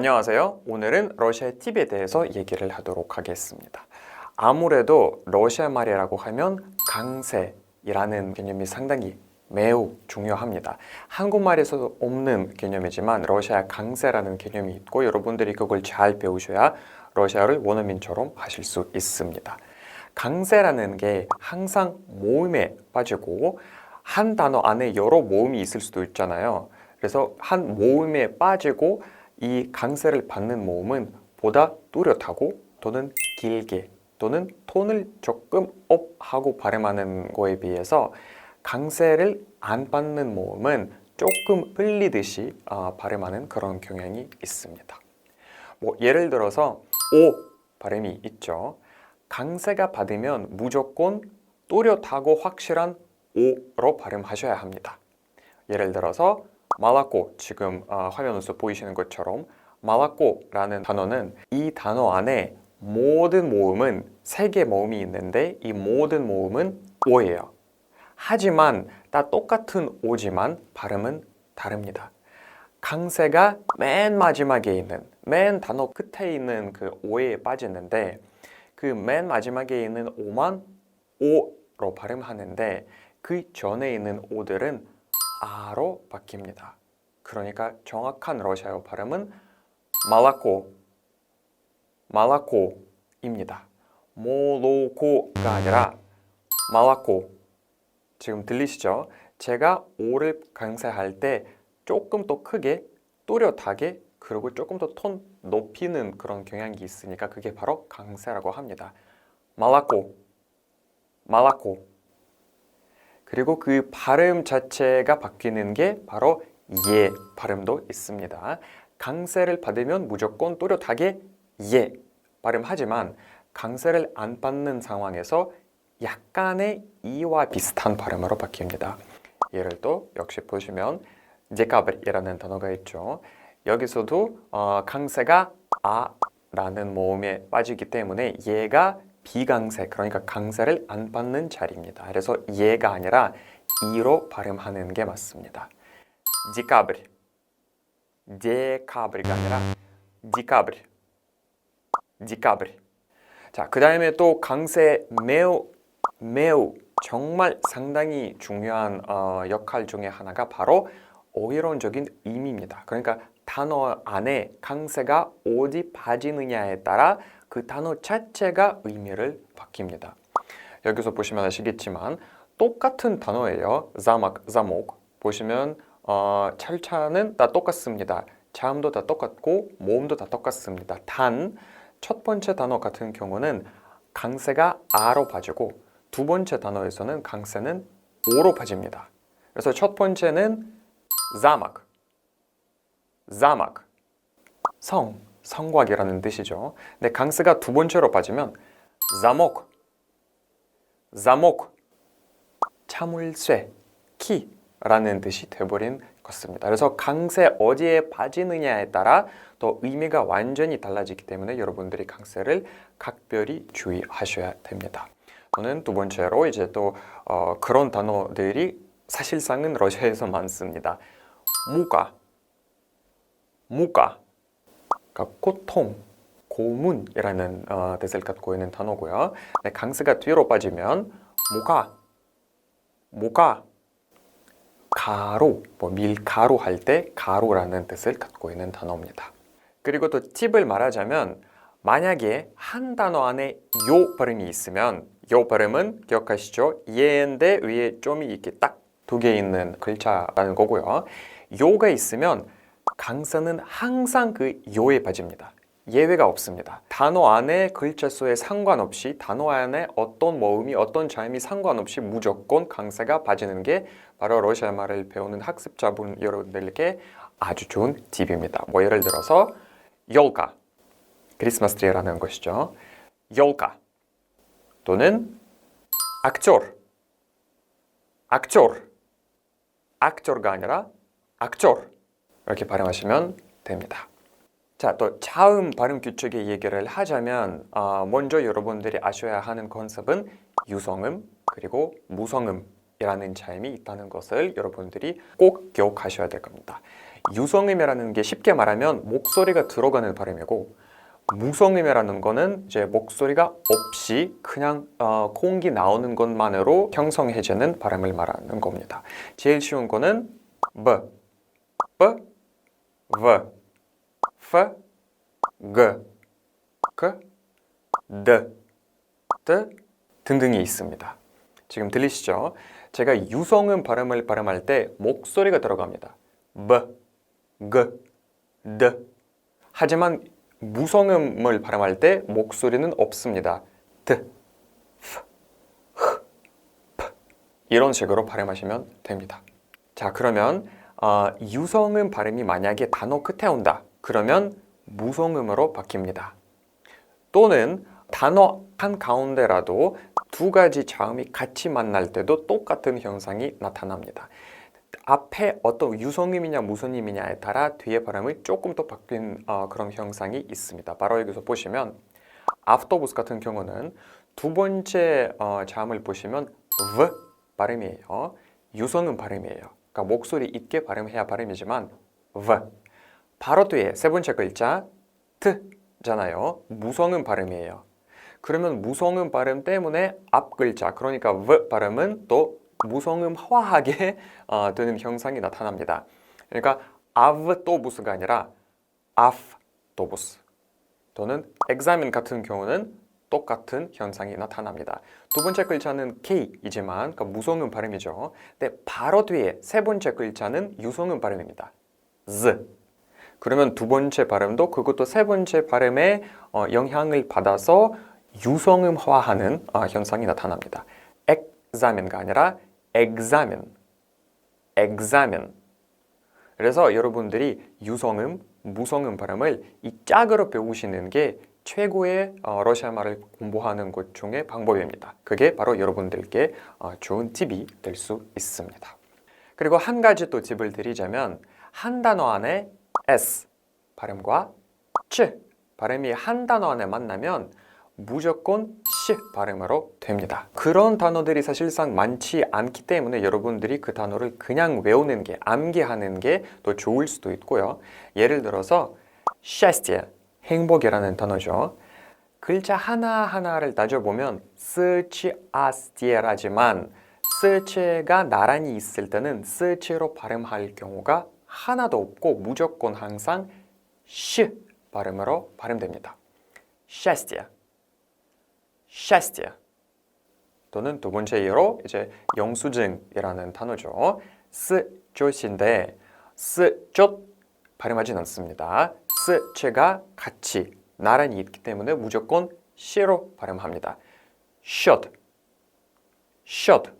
안녕하세요. 오늘은 러시아 팁에 대해서 얘기를 하도록 하겠습니다. 아무래도 러시아 말이라고 하면 강세이라는 개념이 상당히 매우 중요합니다. 한국말에서도 없는 개념이지만 러시아 강세라는 개념이 있고 여러분들이 그걸 잘 배우셔야 러시아를 원어민처럼 하실 수 있습니다. 강세라는 게 항상 모음에 빠지고 한 단어 안에 여러 모음이 있을 수도 있잖아요. 그래서 한 모음에 빠지고 이 강세를 받는 모음은 보다 뚜렷하고 또는 길게 또는 톤을 조금 업하고 발음하는 거에 비해서 강세를 안 받는 모음은 조금 흘리듯이 아, 발음하는 그런 경향이 있습니다. 뭐 예를 들어서 오 발음이 있죠. 강세가 받으면 무조건 또렷하고 확실한 오로 발음하셔야 합니다. 예를 들어서 말라꼬 지금 아, 화면에서 보이시는 것처럼 말라꼬라는 단어는 이 단어 안에 모든 모음은 세 개 모음이 있는데 이 모든 모음은 오예요. 하지만 다 똑같은 오지만 발음은 다릅니다. 강세가 맨 마지막에 있는 맨 단어 끝에 있는 그 오에 빠지는데 그 맨 마지막에 있는 오만 오로 발음하는데 그 전에 있는 오들은 아로 바뀝니다. 그러니까 정확한 러시아어 발음은 말라코 말라코입니다. 모로코가 아니라 말라코 지금 들리시죠? 제가 오를 강세할 때 조금 더 크게 또렷하게 그리고 조금 더 톤 높이는 그런 경향이 있으니까 그게 바로 강세라고 합니다. 말라코 말라코 그리고 그 발음 자체가 바뀌는 게 바로 예 발음도 있습니다. 강세를 받으면 무조건 또렷하게 예 발음하지만 강세를 안 받는 상황에서 약간의 이와 비슷한 발음으로 바뀝니다. 예를 또 역시 보시면 제카브이라는 단어가 있죠. 여기서도 어, 강세가 아라는 모음에 빠지기 때문에 얘가 비강세 그러니까 강세를 안 받는 자리입니다. 그래서 얘가 아니라 이로 발음하는 게 맞습니다. 디카브리 데카브리가 아니라 디카브리 디카브리 자, 그 다음에 또 강세 매우 매우 정말 상당히 중요한 어, 역할 중에 하나가 바로 어휘론적인 의미입니다. 그러니까 단어 안에 강세가 어디 빠지느냐에 따라 그 단어 자체가 의미를 바뀝니다. 여기서 보시면 아시겠지만 똑같은 단어예요. 자막, 자목 보시면 어, 철차는 다 똑같습니다. 자음도 다 똑같고 모음도 다 똑같습니다. 단 첫 번째 단어 같은 경우는 강세가 아로 빠지고 두 번째 단어에서는 강세는 오로 빠집니다. 그래서 첫 번째는 자막, 자막, 성, 성곽이라는 뜻이죠. 근데 강세가 두 번째로 빠지면 자목, 자목, 참을쇠, 키라는 뜻이 돼버린 것입니다. 그래서 강세 어디에 빠지느냐에 따라 또 의미가 완전히 달라지기 때문에 여러분들이 강세를 각별히 주의하셔야 됩니다. 저는 두 번째로 이제 또 어, 그런 단어들이 사실상은 러시아에서 많습니다. 무가, 무가, 그러니까 고통, 고문이라는 어, 뜻을 갖고 있는 단어고요. 네, 강세가 뒤로 빠지면 무가, 무가, 가루, 뭐 밀가루 할 때 가루라는 뜻을 갖고 있는 단어입니다. 그리고 또 팁을 말하자면 만약에 한 단어 안에 요 발음이 있으면 요 발음은 기억하시죠? 예인데 위에 좀이 이렇게 딱 두 개 있는 글자라는 거고요. 요가 있으면 강세는 항상 그 요에 빠집니다. 예외가 없습니다. 단어 안에 글자 수에 상관없이 단어 안에 어떤 모음이 어떤 자음이 상관없이 무조건 강세가 빠지는 게 바로 러시아 말을 배우는 학습자분 여러분들께 아주 좋은 팁입니다. 뭐 예를 들어서 열가 크리스마스 트리라는 것이죠. 열가 또는 악졸 악졸 악졸가 아니라 악졸 이렇게 발음하시면 됩니다. 자, 또 자음 발음 규칙의 얘기를 하자면 어, 먼저 여러분들이 아셔야 하는 컨셉은 유성음 그리고 무성음이라는 자음이 있다는 것을 여러분들이 꼭 기억하셔야 될 겁니다. 유성음이라는 게 쉽게 말하면 목소리가 들어가는 발음이고 무성음이라는 거는 이제 목소리가 없이 그냥 어, 공기 나오는 것만으로 형성해지는 발음을 말하는 겁니다. 제일 쉬운 거는 b, b, v, f, g, k, d, d 등등이 있습니다. 지금 들리시죠? 제가 유성음 발음을 발음할 때 목소리가 들어갑니다. b, g, d. 하지만 무성음을 발음할 때 목소리는 없습니다. d, f, h, p 이런 식으로 발음하시면 됩니다. 자 그러면 어, 유성음 발음이 만약에 단어 끝에 온다. 그러면 무성음으로 바뀝니다. 또는 단어 한 가운데라도 두 가지 자음이 같이 만날 때도 똑같은 현상이 나타납니다. 앞에 어떤 유성음이냐 무성음이냐에 따라 뒤에 발음이 조금 더 바뀐 어, 그런 현상이 있습니다. 바로 여기서 보시면 아프터부스 같은 경우는 두 번째 어, 자음을 보시면 v 발음이에요. 유성음 발음이에요. 그러니까 목소리 있게 발음해야 발음이지만 v 바로 뒤에 세 번째 글자 t잖아요. 무성음 발음이에요. 그러면 무성음 발음 때문에 앞 글자 그러니까 v 발음은 또 무성음 화하게 어, 되는 현상이 나타납니다. 그러니까 아브토부스가 아니라 아프토부스 또는 examine 같은 경우는 똑같은 현상이 나타납니다. 두 번째 글자는 K이지만 그러니까 무성음 발음이죠. 근데 바로 뒤에 세 번째 글자는 유성음 발음입니다. Z. 그러면 두 번째 발음도 그것도 세 번째 발음에 어, 영향을 받아서 유성음화하는 어, 현상이 나타납니다. examine가 아니라 examine, examine. 그래서 여러분들이 유성음, 무성음 발음을 이 짝으로 배우시는 게 최고의 어, 러시아 말을 공부하는 것 중에 방법입니다. 그게 바로 여러분들께 어, 좋은 팁이 될 수 있습니다. 그리고 한 가지 또 팁을 드리자면 한 단어 안에 s 발음과 치 발음이 한 단어 안에 만나면 무조건 시 발음으로 됩니다. 그런 단어들이 사실상 많지 않기 때문에 여러분들이 그 단어를 그냥 외우는 게 암기하는 게 더 좋을 수도 있고요. 예를 들어서 샤스티엘 행복이라는 단어죠. 글자 하나하나를 따져보면 스치 아스티에라지만 스치가 나란히 있을 때는 스치로 발음할 경우가 하나도 없고 무조건 항상 시 발음으로 발음됩니다. 샤스티아, 샤스티아 또는 두 번째 예로 이제 영수증이라는 단어죠. 스쫓인데 스쫓 발음하진 않습니다. 스체가 같이 나란히 있기 때문에 무조건 시로 발음합니다. should, should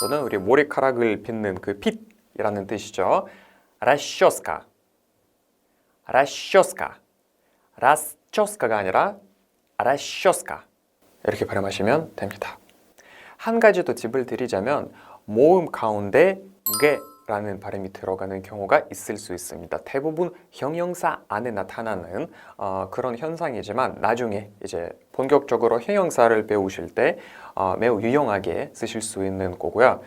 또는 우리 머리카락을 빗는 그 핏이라는 뜻이죠. 라쇼스카, 라쇼스카가 아니라 라쇼스카 이렇게 발음하시면 됩니다. 한 가지 더 팁을 드리자면 모음 가운데 게 라는 발음이 들어가는 경우가 있을 수 있습니다. 대부분 형용사 안에 나타나는 어, 그런 현상이지만 나중에 이제 본격적으로 형용사를 배우실 때 어, 매우 유용하게 쓰실 수 있는 거고요.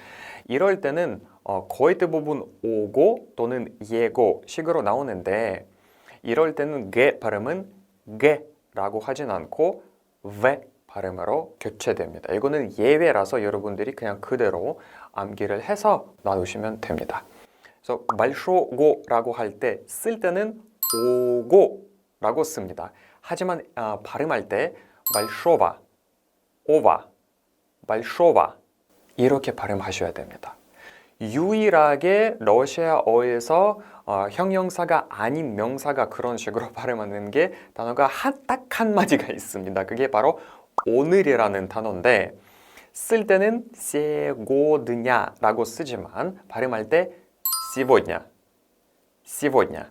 이럴 때는 어, 거의 대부분 오고 또는 예고 식으로 나오는데 이럴 때는 게 발음은 게라고 하진 않고 ve 발음으로 교체됩니다. 이거는 예외라서 여러분들이 그냥 그대로 암기를 해서 놔두시면 됩니다. 그래서 말쇼고라고 할 때 쓸 때는 오고라고 씁니다. 하지만 아, 발음할 때 말쇼바, 오바, 말쇼바 이렇게 발음하셔야 됩니다. 유일하게 러시아어에서 어, 형용사가 아닌 명사가 그런 식으로 발음하는 게 단어가 딱한 마디가 있습니다. 그게 바로 오늘이라는 단어인데 쓸 때는 세고드냐라고 쓰지만 발음할 때 сегодня, сегодня.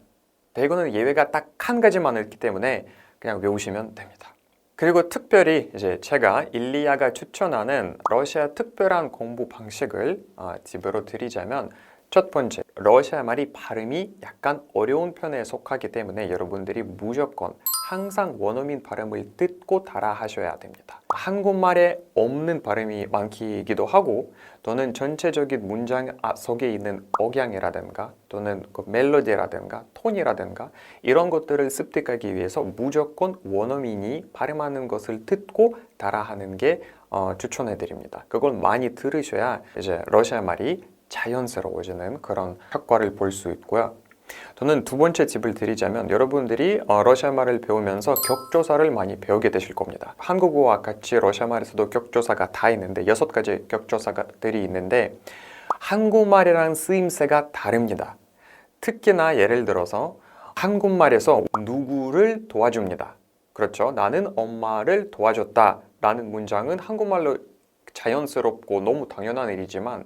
이거는 예외가 딱 한 가지만 있기 때문에 그냥 외우시면 됩니다. 그리고 특별히 이제 제가 일리아가 추천하는 러시아 특별한 공부 방식을 어, 팁으로 드리자면 첫 번째, 러시아 말이 발음이 약간 어려운 편에 속하기 때문에 여러분들이 무조건 항상 원어민 발음을 듣고 따라 하셔야 됩니다. 한국말에 없는 발음이 많기도 하고 또는 전체적인 문장 아- 속에 있는 억양이라든가 또는 그 멜로디라든가 톤이라든가 이런 것들을 습득하기 위해서 무조건 원어민이 발음하는 것을 듣고 따라하는 게 어, 추천해 드립니다. 그걸 많이 들으셔야 이제 러시아 말이 자연스러워지는 그런 효과를 볼 수 있고요. 저는 두 번째 팁을 드리자면 여러분들이 어, 러시아 말을 배우면서 격조사를 많이 배우게 되실 겁니다. 한국어와 같이 러시아 말에서도 격조사가 다 있는데 여섯 가지 격조사들이 있는데 한국말이랑 쓰임새가 다릅니다. 특히나 예를 들어서 한국말에서 누구를 도와줍니다. 그렇죠. 나는 엄마를 도와줬다. 라는 문장은 한국말로 자연스럽고 너무 당연한 일이지만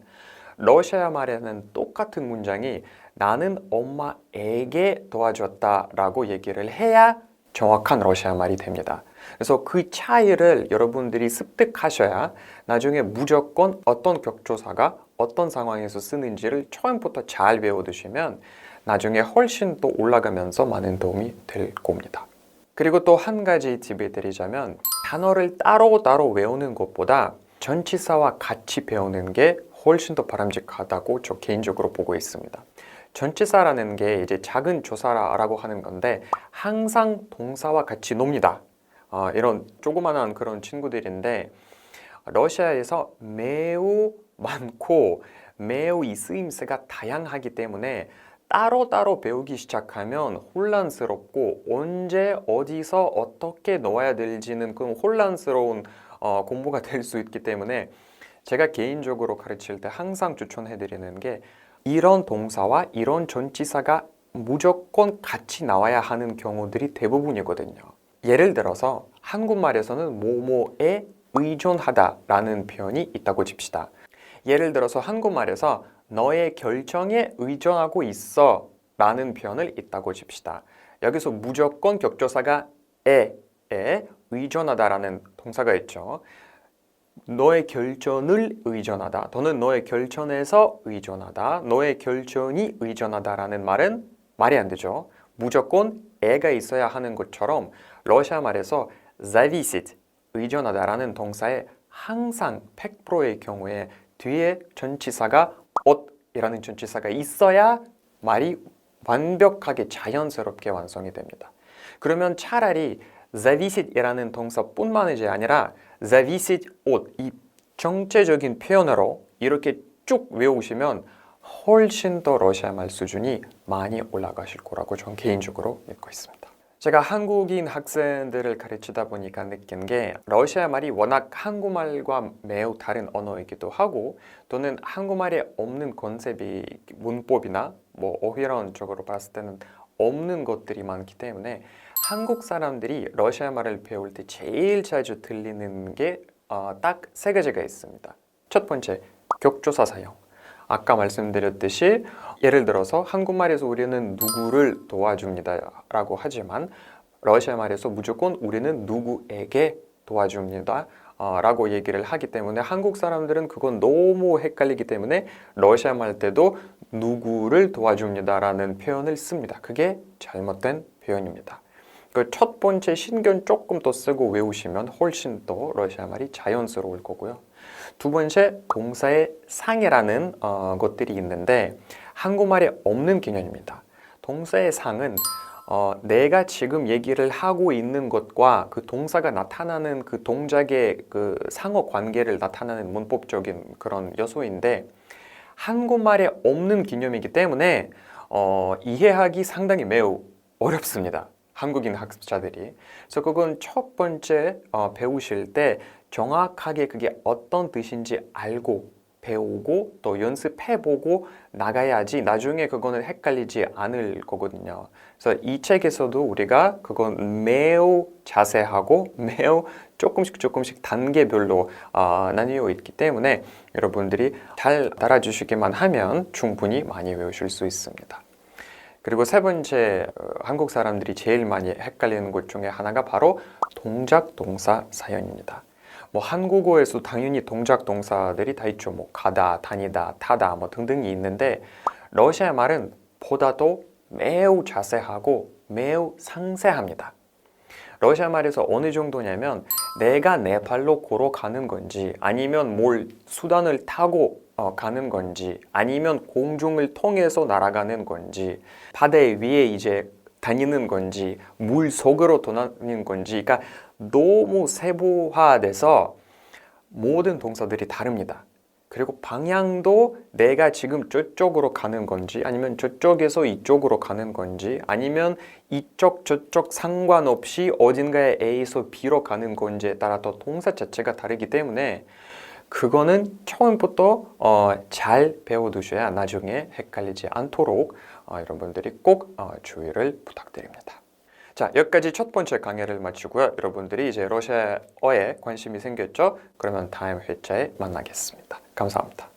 러시아 말에는 똑같은 문장이 나는 엄마에게 도와줬다라고 얘기를 해야 정확한 러시아 말이 됩니다. 그래서 그 차이를 여러분들이 습득하셔야 나중에 무조건 어떤 격조사가 어떤 상황에서 쓰는지를 처음부터 잘 배워두시면 나중에 훨씬 또 올라가면서 많은 도움이 될 겁니다. 그리고 또 한 가지 팁을 드리자면 단어를 따로따로 외우는 것보다 전치사와 같이 배우는 게 훨씬 더 바람직하다고 저 개인적으로 보고 있습니다. 전치사라는 게 이제 작은 조사라고 하는 건데 항상 동사와 같이 놉니다. 어, 이런 조그만한 그런 친구들인데 러시아에서 매우 많고 매우 이 쓰임새가 다양하기 때문에 따로따로 배우기 시작하면 혼란스럽고 언제 어디서 어떻게 넣어야 될지는 그 혼란스러운 어, 공부가 될 수 있기 때문에 제가 개인적으로 가르칠 때 항상 추천해 드리는 게 이런 동사와 이런 전치사가 무조건 같이 나와야 하는 경우들이 대부분이거든요. 예를 들어서 한국말에서는 뭐뭐에 의존하다라는 표현이 있다고 칩시다. 예를 들어서 한국말에서 너의 결정에 의존하고 있어 라는 표현을 있다고 칩시다. 여기서 무조건 격조사가 에에 의존하다라는 동사가 있죠. 너의 결정을 의존하다 또는 너의 결정에서 의존하다 너의 결정이 의존하다라는 말은 말이 안 되죠. 무조건 애가 있어야 하는 것처럼 러시아 말에서 зависит 의존하다라는 동사에 항상 100%의 경우에 뒤에 전치사가 ot이라는 전치사가 있어야 말이 완벽하게 자연스럽게 완성이 됩니다. 그러면 차라리 зависit이라는 동사뿐만이 아니라 зависит от 이 정체적인 표현으로 이렇게 쭉 외우시면 훨씬 더 러시아 말 수준이 많이 올라가실 거라고 저는 개인적으로 믿고 있습니다. 제가 한국인 학생들을 가르치다 보니까 느낀 게 러시아 말이 워낙 한국말과 매우 다른 언어이기도 하고 또는 한국말에 없는 컨셉이 문법이나 뭐 어휘론적으로 봤을 때는 없는 것들이 많기 때문에 한국 사람들이 러시아 말을 배울 때 제일 자주 들리는 게 딱 세 가지가 있습니다. 첫 번째, 격조사 사용. 아까 말씀드렸듯이 예를 들어서 한국말에서 우리는 누구를 도와줍니다 라고 하지만 러시아 말에서 무조건 우리는 누구에게 도와줍니다. 어, 라고 얘기를 하기 때문에 한국 사람들은 그건 너무 헷갈리기 때문에 러시아 말 때도 누구를 도와줍니다 라는 표현을 씁니다. 그게 잘못된 표현입니다. 그 첫 번째 신경 조금 더 쓰고 외우시면 훨씬 더 러시아 말이 자연스러울 거고요. 두 번째 동사의 상이라는 어, 것들이 있는데 한국말에 없는 개념입니다. 동사의 상은 어, 내가 지금 얘기를 하고 있는 것과 그 동사가 나타나는 그 동작의 그 상호 관계를 나타내는 문법적인 그런 요소인데 한국말에 없는 개념이기 때문에 어, 이해하기 상당히 매우 어렵습니다. 한국인 학습자들이. 그래서 그건 첫 번째 어, 배우실 때 정확하게 그게 어떤 뜻인지 알고 배우고 또 연습해보고 나가야지 나중에 그거는 헷갈리지 않을 거거든요. 그래서 이 책에서도 우리가 그건 매우 자세하고 매우 조금씩 조금씩 단계별로 어, 나뉘어 있기 때문에 여러분들이 잘 따라주시기만 하면 충분히 많이 외우실 수 있습니다. 그리고 세 번째 어, 한국 사람들이 제일 많이 헷갈리는 것 중에 하나가 바로 동작 동사 사연입니다. 뭐 한국어에서 당연히 동작 동사들이 다 있죠. 뭐 가다, 다니다, 타다 뭐 등등이 있는데 러시아 말은 보다도 매우 자세하고 매우 상세합니다. 러시아 말에서 어느 정도냐면 내가 내 발로 걸어가는 건지 아니면 뭘 수단을 타고 어, 가는 건지 아니면 공중을 통해서 날아가는 건지 바다 위에 이제 다니는 건지 물 속으로 도는 건지 그러니까 너무 세부화돼서 모든 동사들이 다릅니다. 그리고 방향도 내가 지금 저쪽으로 가는 건지 아니면 저쪽에서 이쪽으로 가는 건지 아니면 이쪽 저쪽 상관없이 어딘가에 A에서 B로 가는 건지에 따라 또 동사 자체가 다르기 때문에 그거는 처음부터 어, 잘 배워두셔야 나중에 헷갈리지 않도록 어, 여러분들이 꼭 어, 주의를 부탁드립니다. 자, 여기까지 첫 번째 강의를 마치고요. 여러분들이 이제 러시아어에 관심이 생겼죠? 그러면 다음 회차에 만나겠습니다. 감사합니다.